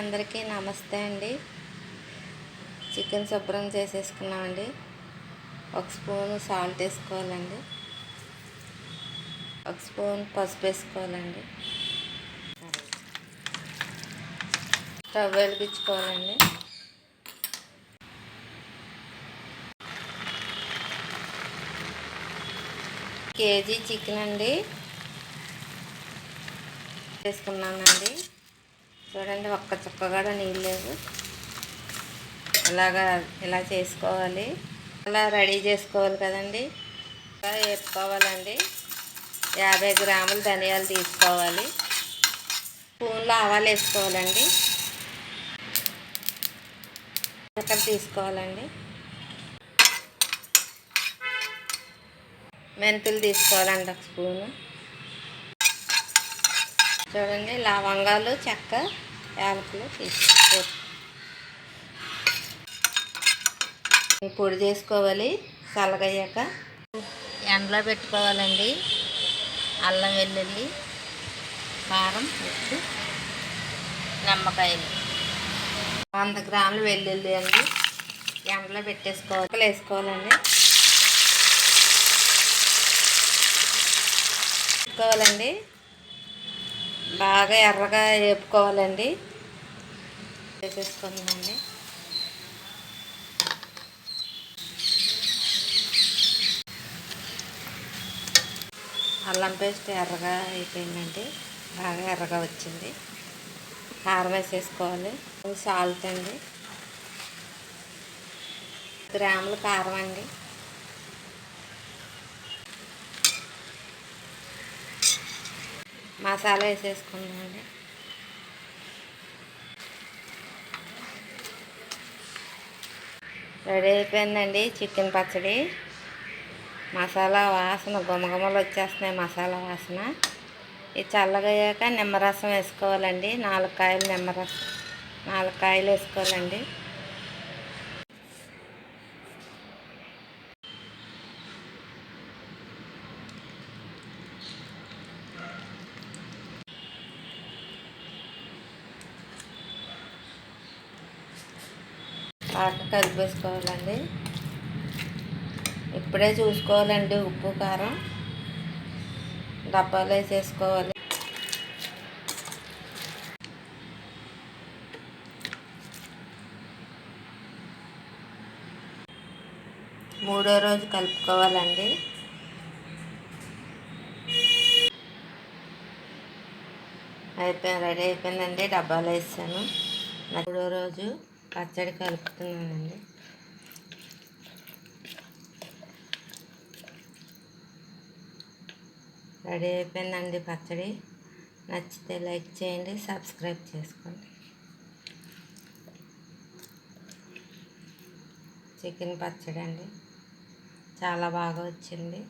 అందరికీ నమస్తే అండి. చికెన్ శుభ్రం చేసేసుకున్నామండి. ఒక స్పూన్ సాల్ట్ వేసుకోవాలండి. ఒక స్పూన్ పసుపు వేసుకోవాలండి. స్టవ్ వెలిగించుకోవాలండి. కేజీ చికెన్ అండి. వేసుకున్నానండి. చూడండి ఒక్క చుక్క కూడా నీళ్ళు లేవు. ఇలాగా ఇలా చేసుకోవాలి. అలా రెడీ చేసుకోవాలి కదండి. ఇలా వేసుకోవాలండి యాభై గ్రాములు ధనియాలు తీసుకోవాలి. స్పూన్లో ఆవాలు వేసుకోవాలండి. ఇక్కడ తీసుకోవాలండి. మెంతులు తీసుకోవాలండి ఒక స్పూను. చూడండి లవంగాలు చెక్క యాలకులు తీసుకో పొడి చేసుకోవాలి చల్లగయ్యాక. ఎండలో పెట్టుకోవాలండి. అల్లం వెల్లుల్లి కారం ఉప్పు నిమ్మకాయలు. వంద గ్రాములు వెల్లుల్లి అండి. ఎండలో పెట్టేసుకోవాలి. వేసుకోవాలండి. వేసుకోవాలండి బాగా ఎర్రగా వేపుకోవాలండి. వేసేసుకుందామండి. అల్లం పేస్ట్ ఎర్రగా అయిపోయిందండి. బాగా ఎర్రగా వచ్చింది. కారం వేసేసుకోవాలి. సాల్ట్ అండి. గ్రాములు కారం అండి. మసాలా వేసేసుకుందామండి. రెడీ అయిపోయిందండి చికెన్ పచ్చడి. మసాలా వాసన గుమగుమలు వచ్చేస్తున్నాయి మసాలా వాసన. ఇది చల్లగయ్యాక నిమ్మరసం వేసుకోవాలండి. నాలుగు కాయలు నిమ్మరసం నాలుగు కాయలు వేసుకోవాలండి. బాగా కలిపేసుకోవాలండి. ఇప్పుడే చూసుకోవాలండి ఉప్పు కారం. డబ్బాలో వేసేసుకోవాలి. మూడో రోజు కలుపుకోవాలండి. అయిపోయింది రెడీ అయిపోయిందండి డబ్బాలో వేసాను. మూడో రోజు పచ్చడి కలుపుతున్నానండి. రెడీ అయిపోయిందండి పచ్చడి. నచ్చితే లైక్ చేయండి సబ్స్క్రైబ్ చేసుకోండి. చికెన్ పచ్చడి అండి చాలా బాగా వచ్చింది.